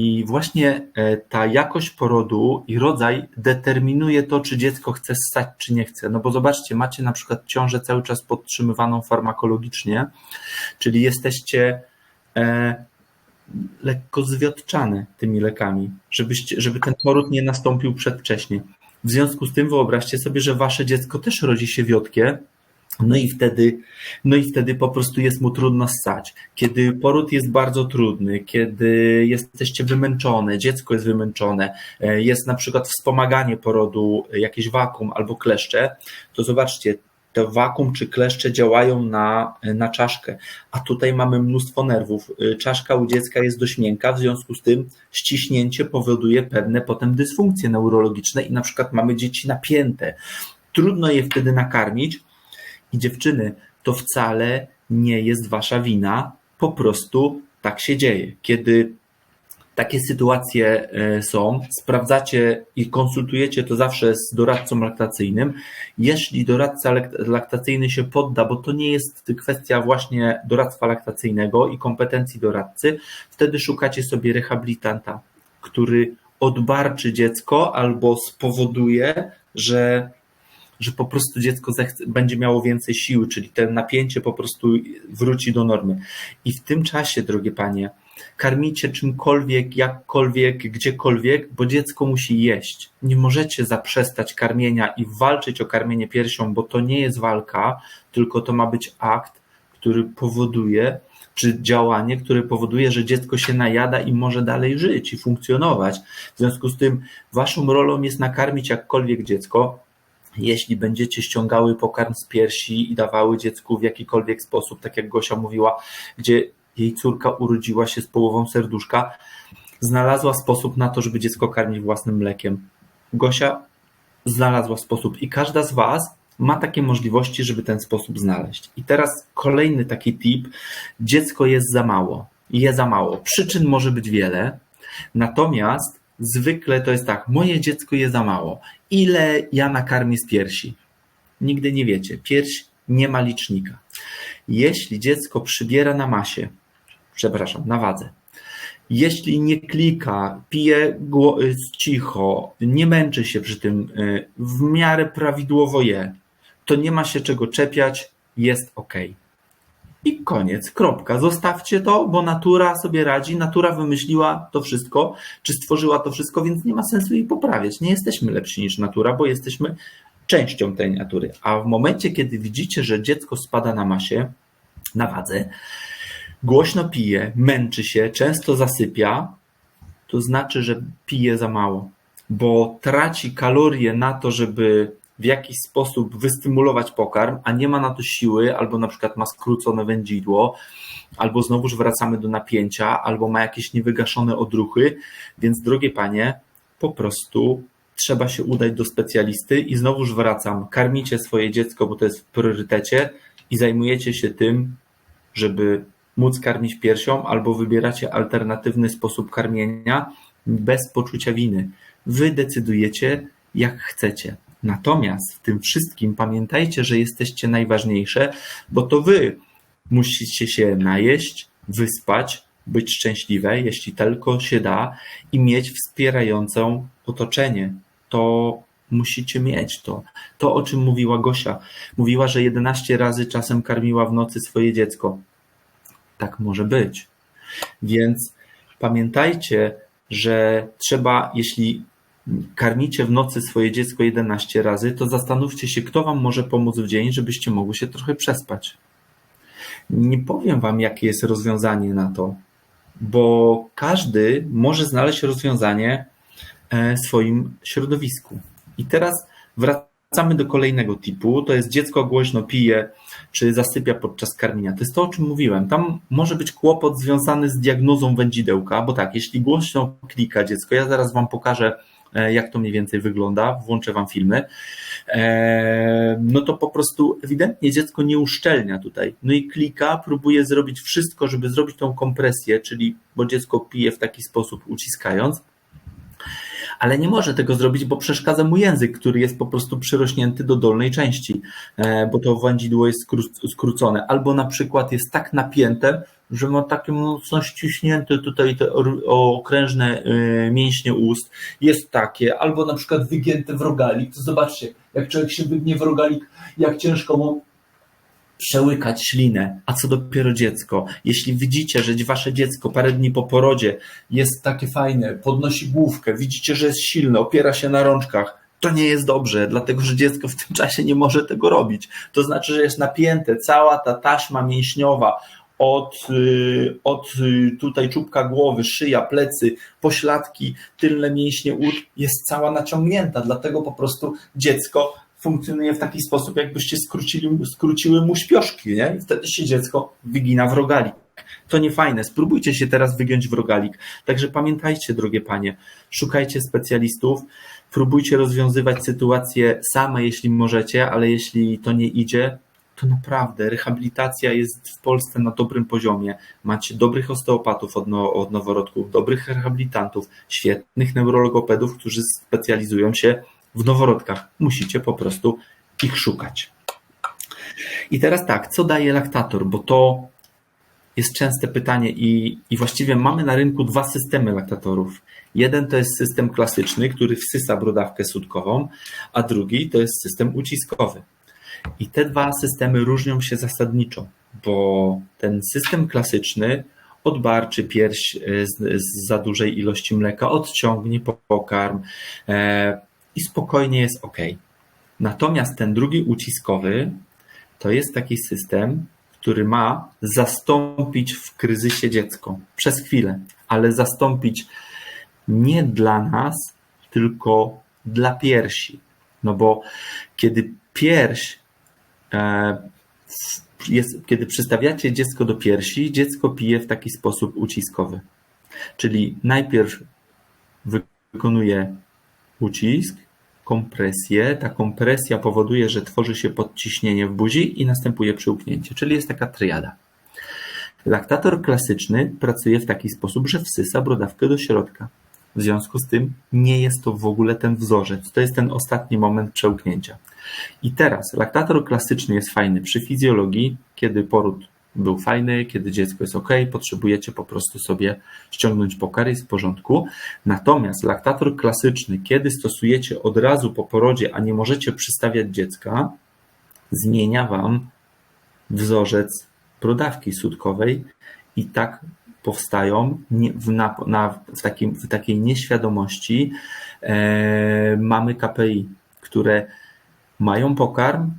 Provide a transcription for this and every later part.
I właśnie e, ta jakość porodu i rodzaj determinuje to, czy dziecko chce ssać, czy nie chce. No bo zobaczcie, macie na przykład ciążę cały czas podtrzymywaną farmakologicznie, czyli jesteście e, lekko zwiotczane tymi lekami, żebyście, żeby ten poród nie nastąpił przedwcześnie. W związku z tym wyobraźcie sobie, że wasze dziecko też rodzi się wiotkie, no i wtedy, no i wtedy po prostu jest mu trudno ssać. Kiedy poród jest bardzo trudny, kiedy jesteście wymęczone, dziecko jest wymęczone, e, jest na przykład wspomaganie porodu, jakieś wakum albo kleszcze, to zobaczcie, to wakum czy kleszcze działają na, na czaszkę, a tutaj mamy mnóstwo nerwów. E, czaszka u dziecka jest dość miękka, w związku z tym ściśnięcie powoduje pewne potem dysfunkcje neurologiczne i na przykład mamy dzieci napięte. Trudno je wtedy nakarmić, i dziewczyny, to wcale nie jest wasza wina, po prostu tak się dzieje. Kiedy takie sytuacje e, są, sprawdzacie i konsultujecie to zawsze z doradcą laktacyjnym. Jeśli doradca laktacyjny się podda, bo to nie jest kwestia właśnie doradztwa laktacyjnego i kompetencji doradcy, wtedy szukacie sobie rehabilitanta, który odbarczy dziecko albo spowoduje, że że po prostu dziecko zechce, będzie miało więcej siły, czyli to napięcie po prostu wróci do normy. I w tym czasie, drogie panie, karmicie czymkolwiek, jakkolwiek, gdziekolwiek, bo dziecko musi jeść. Nie możecie zaprzestać karmienia i walczyć o karmienie piersią, bo to nie jest walka, tylko to ma być akt, który powoduje, czy działanie, które powoduje, że dziecko się najada i może dalej żyć i funkcjonować. W związku z tym waszą rolą jest nakarmić jakkolwiek dziecko, jeśli będziecie ściągały pokarm z piersi i dawały dziecku w jakikolwiek sposób, tak jak Gosia mówiła, gdzie jej córka urodziła się z połową serduszka, znalazła sposób na to, żeby dziecko karmić własnym mlekiem. Gosia znalazła sposób i każda z Was ma takie możliwości, żeby ten sposób znaleźć. I teraz kolejny taki tip. Dziecko jest za mało. Je za mało. Przyczyn może być wiele, natomiast zwykle to jest tak, moje dziecko je za mało. Ile ja nakarmię z piersi? Nigdy nie wiecie. Pierś nie ma licznika. Jeśli dziecko przybiera na masie, przepraszam, na wadze, jeśli nie klika, pije cicho, nie męczy się przy tym, y, w miarę prawidłowo je, to nie ma się czego czepiać, jest ok. I koniec, kropka. Zostawcie to, bo natura sobie radzi, natura wymyśliła to wszystko, czy stworzyła to wszystko, więc nie ma sensu jej poprawiać. Nie jesteśmy lepsi niż natura, bo jesteśmy częścią tej natury. A w momencie, kiedy widzicie, że dziecko spada na masie, na wadze, głośno pije, męczy się, często zasypia, to znaczy, że pije za mało, bo traci kalorie na to, żeby w jakiś sposób wystymulować pokarm, a nie ma na to siły, albo na przykład ma skrócone wędzidło, albo znowuż wracamy do napięcia, albo ma jakieś niewygaszone odruchy, więc drogie panie, po prostu trzeba się udać do specjalisty i znowuż wracam, karmicie swoje dziecko, bo to jest w priorytecie i zajmujecie się tym, żeby móc karmić piersią, albo wybieracie alternatywny sposób karmienia bez poczucia winy. Wy decydujecie, jak chcecie. Natomiast w tym wszystkim pamiętajcie, że jesteście najważniejsze, bo to wy musicie się najeść, wyspać, być szczęśliwe, jeśli tylko się da, i mieć wspierające otoczenie. To musicie mieć to. To, o czym mówiła Gosia. Mówiła, że 11 razy czasem karmiła w nocy swoje dziecko. Tak może być. Więc pamiętajcie, że trzeba, jeśli karmicie w nocy swoje dziecko 11 razy, to zastanówcie się, kto wam może pomóc w dzień, żebyście mogły się trochę przespać. Nie powiem wam, jakie jest rozwiązanie na to, bo każdy może znaleźć rozwiązanie e, w swoim środowisku. I teraz wracamy do kolejnego typu. To jest dziecko głośno pije, czy zasypia podczas karmienia. To jest to, o czym mówiłem. Tam może być kłopot związany z diagnozą wędzidełka, bo tak, jeśli głośno klika dziecko, ja zaraz wam pokażę E, jak to mniej więcej wygląda, włączę Wam filmy, e, no to po prostu ewidentnie dziecko nie uszczelnia tutaj. No i klika, próbuje zrobić wszystko, żeby zrobić tą kompresję, czyli bo dziecko pije w taki sposób uciskając, ale nie może tego zrobić, bo przeszkadza mu język, który jest po prostu przyrośnięty do dolnej części, e, bo to wędzidło jest skrócone, albo na przykład jest tak napięte, że ma takie mocno ściśnięte tutaj te okrężne y, mięśnie ust, jest takie, albo na przykład wygięte w rogalik, to zobaczcie, jak człowiek się wygnie w rogalik, jak ciężko mu przełykać ślinę, a co dopiero dziecko. Jeśli widzicie, że wasze dziecko parę dni po porodzie jest takie fajne, podnosi główkę, widzicie, że jest silne, opiera się na rączkach, to nie jest dobrze, dlatego że dziecko w tym czasie nie może tego robić. To znaczy, że jest napięte, cała ta taśma mięśniowa od, y, od y, tutaj czubka głowy, szyja, plecy, pośladki, tylne mięśnie ud jest cała naciągnięta, dlatego po prostu dziecko funkcjonuje w taki sposób, jakbyście skrócili, skróciły mu śpioszki, nie? I wtedy się dziecko wygina w rogalik. To nie fajne. Spróbujcie się teraz wygiąć w rogalik. Także pamiętajcie, drogie panie, szukajcie specjalistów, próbujcie rozwiązywać sytuację same, jeśli możecie, ale jeśli to nie idzie, to naprawdę rehabilitacja jest w Polsce na dobrym poziomie. Macie dobrych osteopatów od, no, od noworodków, dobrych rehabilitantów, świetnych neurologopedów, którzy specjalizują się w noworodkach. Musicie po prostu ich szukać. I teraz tak, co daje laktator? Bo to jest częste pytanie i, i właściwie mamy na rynku dwa systemy laktatorów. Jeden to jest system klasyczny, który wsysa brodawkę sutkową, a drugi to jest system uciskowy. I te dwa systemy różnią się zasadniczo, bo ten system klasyczny odbarczy pierś e, z, z za dużej ilości mleka, odciągnie pokarm e, i spokojnie jest ok. Natomiast ten drugi uciskowy to jest taki system, który ma zastąpić w kryzysie dziecko przez chwilę, ale zastąpić nie dla nas, tylko dla piersi. No bo kiedy pierś jest, kiedy przystawiacie dziecko do piersi, dziecko pije w taki sposób uciskowy. Czyli najpierw wykonuje ucisk, kompresję. Ta kompresja powoduje, że tworzy się podciśnienie w buzi i następuje przyłknięcie, czyli jest taka triada. Laktator klasyczny pracuje w taki sposób, że wsysa brodawkę do środka. W związku z tym nie jest to w ogóle ten wzorzec. To jest ten ostatni moment przełknięcia. I teraz laktator klasyczny jest fajny przy fizjologii, kiedy poród był fajny, kiedy dziecko jest ok, potrzebujecie po prostu sobie ściągnąć pokar jest w porządku. Natomiast laktator klasyczny, kiedy stosujecie od razu po porodzie, a nie możecie przystawiać dziecka, zmienia Wam wzorzec prodawki sutkowej i tak powstają w, na, na, w, takim, w takiej nieświadomości e, mamy KPI, które mają pokarm,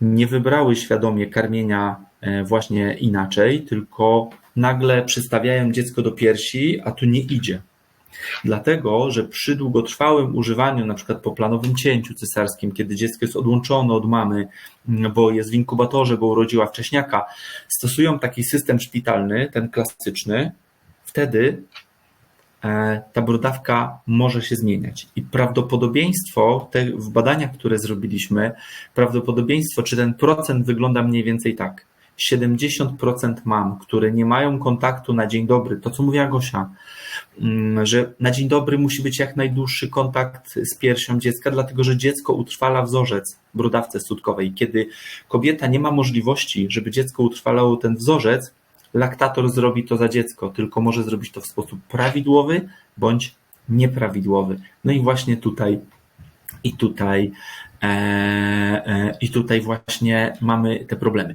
nie wybrały świadomie karmienia e, właśnie inaczej, tylko nagle przystawiają dziecko do piersi, a tu nie idzie. Dlatego, że przy długotrwałym używaniu, na przykład po planowym cięciu cesarskim, kiedy dziecko jest odłączone od mamy, bo jest w inkubatorze, bo urodziła wcześniaka, stosują taki system szpitalny, ten klasyczny, wtedy e, ta brodawka może się zmieniać. I prawdopodobieństwo te, w badaniach, które zrobiliśmy, prawdopodobieństwo, czy ten procent wygląda mniej więcej tak. 70% mam, które nie mają kontaktu na dzień dobry, to co mówiła Gosia, że na dzień dobry musi być jak najdłuższy kontakt z piersią dziecka, dlatego że dziecko utrwala wzorzec brodawce sutkowej. Kiedy kobieta nie ma możliwości, żeby dziecko utrwalało ten wzorzec, laktator zrobi to za dziecko, tylko może zrobić to w sposób prawidłowy bądź nieprawidłowy. No i właśnie tutaj i tutaj e, e, i tutaj właśnie mamy te problemy.